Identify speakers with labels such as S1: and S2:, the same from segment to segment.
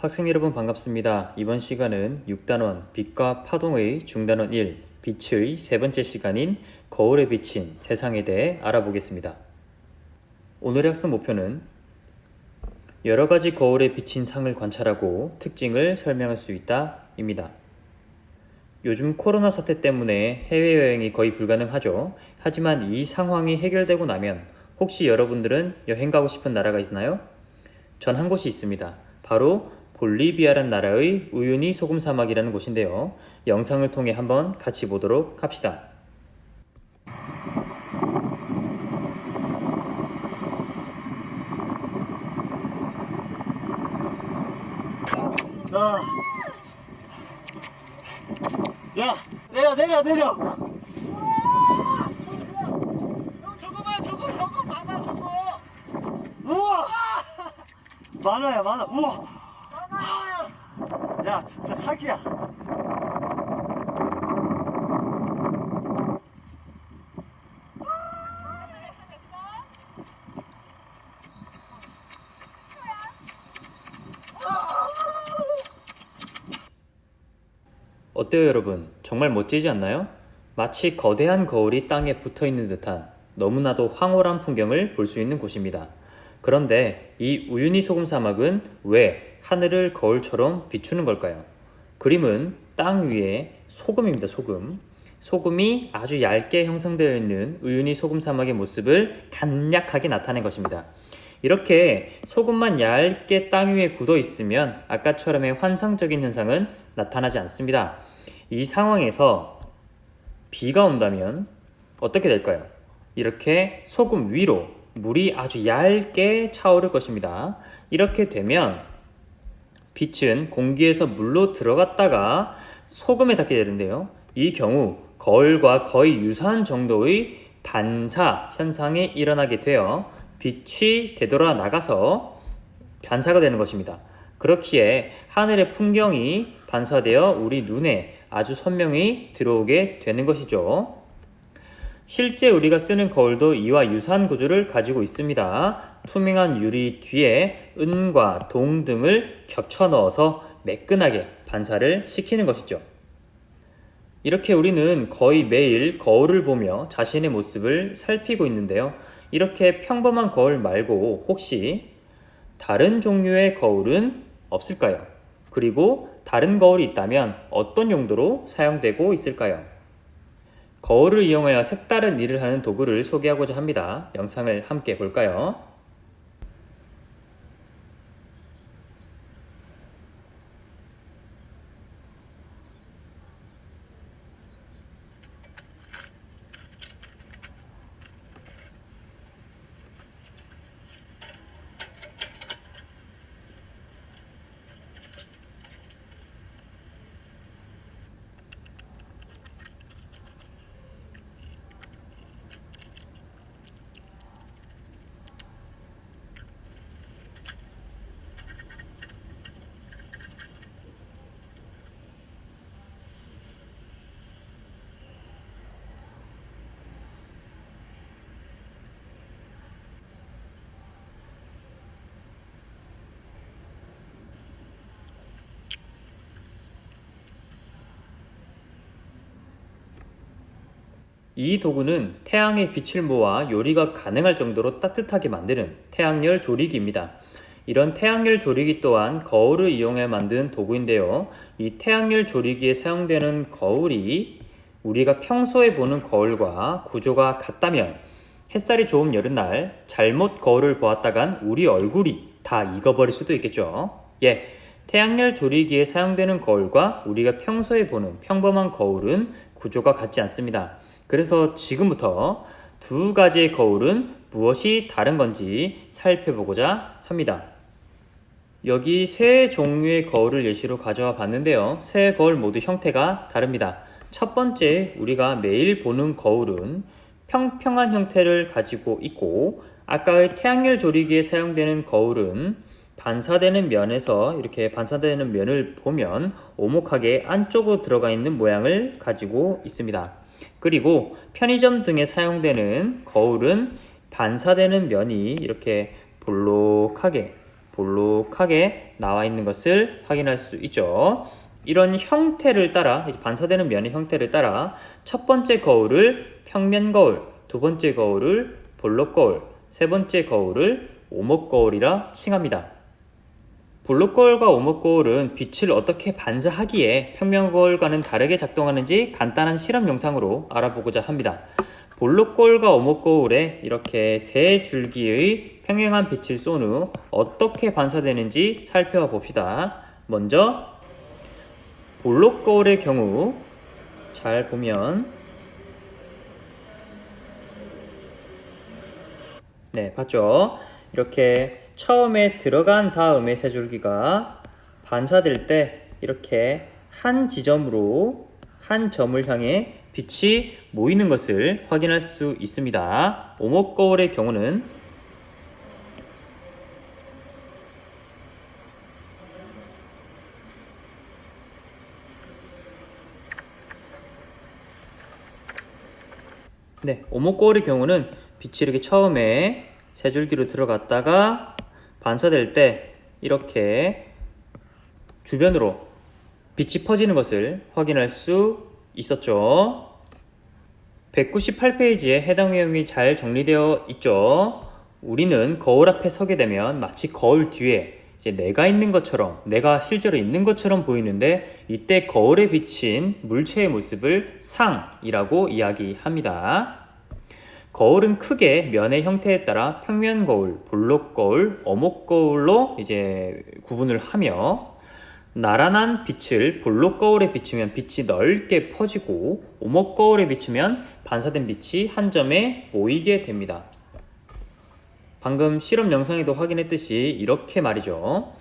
S1: 학생 여러분 반갑습니다. 이번 시간은 6단원 빛과 파동의 중단원 1 빛의 세 번째 시간인 거울에 비친 세상에 대해 알아보겠습니다. 오늘의 학습 목표는 여러 가지 거울에 비친 상을 관찰하고 특징을 설명할 수 있다 입니다. 요즘 코로나 사태 때문에 해외여행이 거의 불가능하죠. 하지만 이 상황이 해결되고 나면 혹시 여러분들은 여행 가고 싶은 나라가 있나요? 전 한 곳이 있습니다. 바로 볼리비아란 나라의 우유니 소금 사막이라는 곳인데요. 영상을 통해 한번 같이 보도록 합시다.
S2: 야. 야, 내려, 내려, 내려.
S3: 저거 봐, 저거, 저거 봐봐, 저거.
S2: 우와. 많아요, 많아. 우와. 야, 진짜 사기야.
S1: 어때요, 여러분? 정말 멋지지 않나요? 마치 거대한 거울이 땅에 붙어 있는 듯한 너무나도 황홀한 풍경을 볼 수 있는 곳입니다. 그런데 이 우유니 소금 사막은 왜 하늘을 거울처럼 비추는 걸까요? 그림은 땅 위에 소금입니다, 소금. 소금이 아주 얇게 형성되어 있는 우유니 소금 사막의 모습을 간략하게 나타낸 것입니다. 이렇게 소금만 얇게 땅 위에 굳어 있으면 아까처럼의 환상적인 현상은 나타나지 않습니다. 이 상황에서 비가 온다면 어떻게 될까요? 이렇게 소금 위로 물이 아주 얇게 차오를 것입니다. 이렇게 되면 빛은 공기에서 물로 들어갔다가 소금에 닿게 되는데요. 이 경우 거울과 거의 유사한 정도의 반사 현상이 일어나게 되어 빛이 되돌아 나가서 반사가 되는 것입니다. 그렇기에 하늘의 풍경이 반사되어 우리 눈에 아주 선명히 들어오게 되는 것이죠. 실제 우리가 쓰는 거울도 이와 유사한 구조를 가지고 있습니다. 투명한 유리 뒤에 은과 동 등을 겹쳐 넣어서 매끈하게 반사를 시키는 것이죠. 이렇게 우리는 거의 매일 거울을 보며 자신의 모습을 살피고 있는데요. 이렇게 평범한 거울 말고 혹시 다른 종류의 거울은 없을까요? 그리고 다른 거울이 있다면 어떤 용도로 사용되고 있을까요? 거울을 이용하여 색다른 일을 하는 도구를 소개하고자 합니다. 영상을 함께 볼까요? 이 도구는 태양의 빛을 모아 요리가 가능할 정도로 따뜻하게 만드는 태양열 조리기입니다. 이런 태양열 조리기 또한 거울을 이용해 만든 도구인데요. 이 태양열 조리기에 사용되는 거울이 우리가 평소에 보는 거울과 구조가 같다면 햇살이 좋은 여름날 잘못 거울을 보았다간 우리 얼굴이 다 익어버릴 수도 있겠죠. 예, 태양열 조리기에 사용되는 거울과 우리가 평소에 보는 평범한 거울은 구조가 같지 않습니다. 그래서 지금부터 두 가지의 거울은 무엇이 다른 건지 살펴보고자 합니다. 여기 세 종류의 거울을 예시로 가져와 봤는데요. 세 거울 모두 형태가 다릅니다. 첫 번째, 우리가 매일 보는 거울은 평평한 형태를 가지고 있고, 아까의 태양열 조리기에 사용되는 거울은 반사되는 면에서 이렇게 반사되는 면을 보면 오목하게 안쪽으로 들어가 있는 모양을 가지고 있습니다. 그리고 편의점 등에 사용되는 거울은 반사되는 면이 이렇게 볼록하게 볼록하게 나와 있는 것을 확인할 수 있죠. 이런 형태를 따라 반사되는 면의 형태를 따라 첫 번째 거울을 평면 거울, 두 번째 거울을 볼록 거울, 세 번째 거울을 오목 거울이라 칭합니다. 볼록 거울과 오목 거울은 빛을 어떻게 반사하기에 평면 거울과는 다르게 작동하는지 간단한 실험 영상으로 알아보고자 합니다. 볼록 거울과 오목 거울에 이렇게 세 줄기의 평행한 빛을 쏜 후 어떻게 반사되는지 살펴봅시다. 먼저 볼록 거울의 경우 잘 보면 네, 봤죠? 이렇게 처음에 들어간 다음에 세 줄기가 반사될 때 이렇게 한 지점으로 한 점을 향해 빛이 모이는 것을 확인할 수 있습니다. 오목 거울의 경우는 네, 오목 거울의 경우는 빛이 이렇게 처음에 세 줄기로 들어갔다가 반사될 때 이렇게 주변으로 빛이 퍼지는 것을 확인할 수 있었죠. 198페이지에 해당 내용이 잘 정리되어 있죠. 우리는 거울 앞에 서게 되면 마치 거울 뒤에 이제 내가 있는 것처럼, 내가 실제로 있는 것처럼 보이는데 이때 거울에 비친 물체의 모습을 상이라고 이야기합니다. 거울은 크게 면의 형태에 따라 평면 거울, 볼록 거울, 어목 거울로 이제 구분을 하며 나란한 빛을 볼록 거울에 비추면 빛이 넓게 퍼지고 오목 거울에 비추면 반사된 빛이 한 점에 모이게 됩니다. 방금 실험 영상에도 확인했듯이 이렇게 말이죠.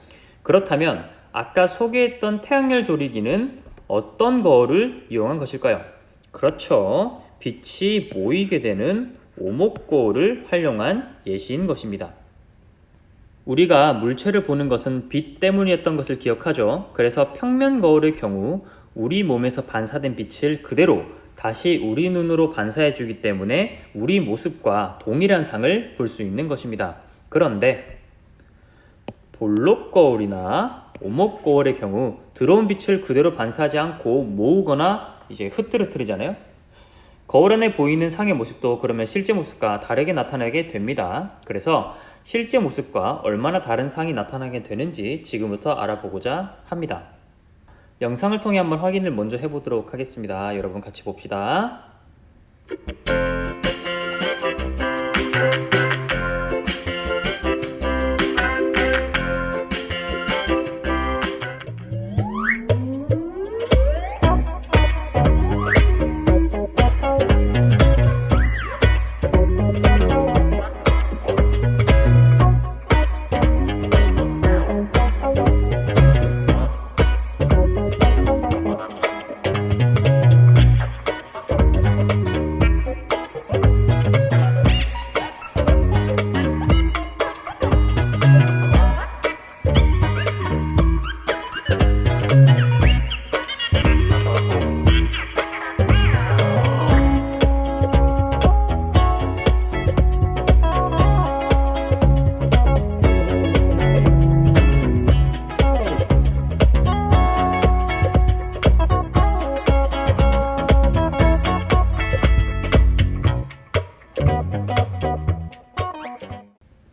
S1: 그렇다면 아까 소개했던 태양열 조리기는 어떤 거울을 이용한 것일까요? 그렇죠. 빛이 모이게 되는 오목 거울을 활용한 예시인 것입니다. 우리가 물체를 보는 것은 빛 때문이었던 것을 기억하죠. 그래서 평면 거울의 경우 우리 몸에서 반사된 빛을 그대로 다시 우리 눈으로 반사해 주기 때문에 우리 모습과 동일한 상을 볼 수 있는 것입니다. 그런데 볼록 거울이나 오목 거울의 경우 들어온 빛을 그대로 반사하지 않고 모으거나 이제 흐트러뜨리잖아요. 거울 안에 보이는 상의 모습도 그러면 실제 모습과 다르게 나타나게 됩니다. 그래서 실제 모습과 얼마나 다른 상이 나타나게 되는지 지금부터 알아보고자 합니다. 영상을 통해 한번 확인을 먼저 해보도록 하겠습니다. 여러분 같이 봅시다.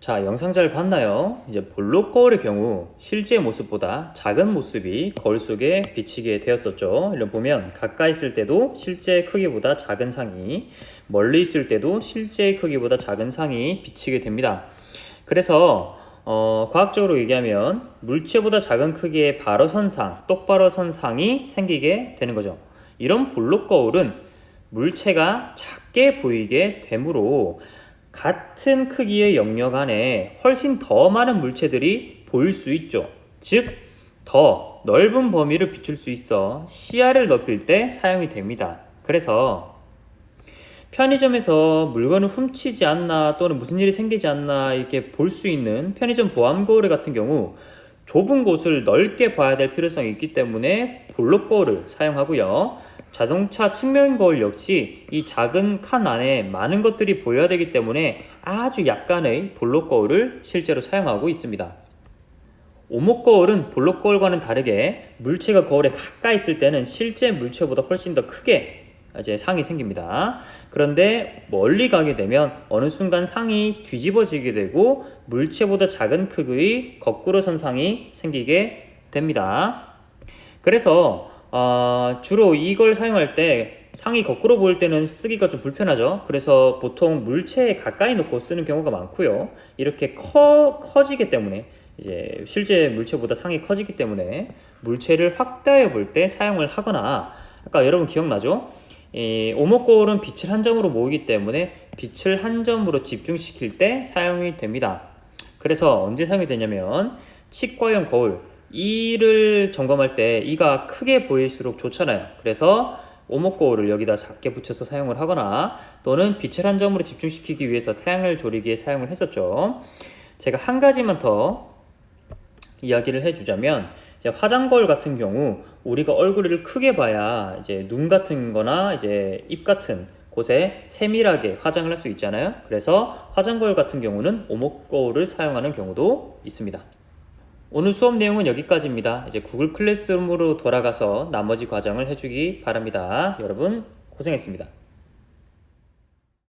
S1: 자, 영상 잘 봤나요? 이제 볼록 거울의 경우 실제 모습보다 작은 모습이 거울 속에 비치게 되었었죠. 이런 보면 가까이 있을 때도 실제 크기보다 작은 상이, 멀리 있을 때도 실제 크기보다 작은 상이 비치게 됩니다. 그래서 어, 과학적으로 얘기하면 물체보다 작은 크기의 바로 선상, 똑바로 선상이 생기게 되는 거죠. 이런 볼록 거울은 물체가 작게 보이게 되므로 같은 크기의 영역 안에 훨씬 더 많은 물체들이 보일 수 있죠. 즉, 더 넓은 범위를 비출 수 있어 시야를 넓힐 때 사용이 됩니다. 그래서 편의점에서 물건을 훔치지 않나 또는 무슨 일이 생기지 않나 이렇게 볼 수 있는 편의점 보안 거울 같은 경우 좁은 곳을 넓게 봐야 될 필요성이 있기 때문에 볼록 거울을 사용하고요. 자동차 측면 거울 역시 이 작은 칸 안에 많은 것들이 보여야 되기 때문에 아주 약간의 볼록 거울을 실제로 사용하고 있습니다. 오목 거울은 볼록 거울과는 다르게 물체가 거울에 가까이 있을 때는 실제 물체보다 훨씬 더 크게 이제 상이 생깁니다. 그런데 멀리 가게 되면 어느 순간 상이 뒤집어지게 되고 물체보다 작은 크기의 거꾸로 선 상이 생기게 됩니다. 그래서 어, 주로 이걸 사용할 때 상이 거꾸로 보일 때는 쓰기가 좀 불편하죠. 그래서 보통 물체에 가까이 놓고 쓰는 경우가 많고요. 이렇게 커 커지기 때문에 이제 실제 물체보다 상이 커지기 때문에 물체를 확대해 볼 때 사용을 하거나 아까 여러분 기억나죠? 이 오목 거울은 빛을 한 점으로 모으기 때문에 빛을 한 점으로 집중시킬 때 사용이 됩니다. 그래서 언제 사용이 되냐면 치과용 거울 이를 점검할 때 이가 크게 보일수록 좋잖아요. 그래서 오목 거울을 여기다 작게 붙여서 사용을 하거나 또는 빛을 한 점으로 집중시키기 위해서 태양을 조리기에 사용을 했었죠. 제가 한 가지만 더 이야기를 해주자면 화장 거울 같은 경우 우리가 얼굴을 크게 봐야 이제 눈 같은 거나 이제 입 같은 곳에 세밀하게 화장을 할 수 있잖아요. 그래서 화장 거울 같은 경우는 오목 거울을 사용하는 경우도 있습니다. 오늘 수업 내용은 여기까지입니다. 이제 구글 클래스룸으로 돌아가서 나머지 과정을 해주기 바랍니다. 여러분 고생했습니다.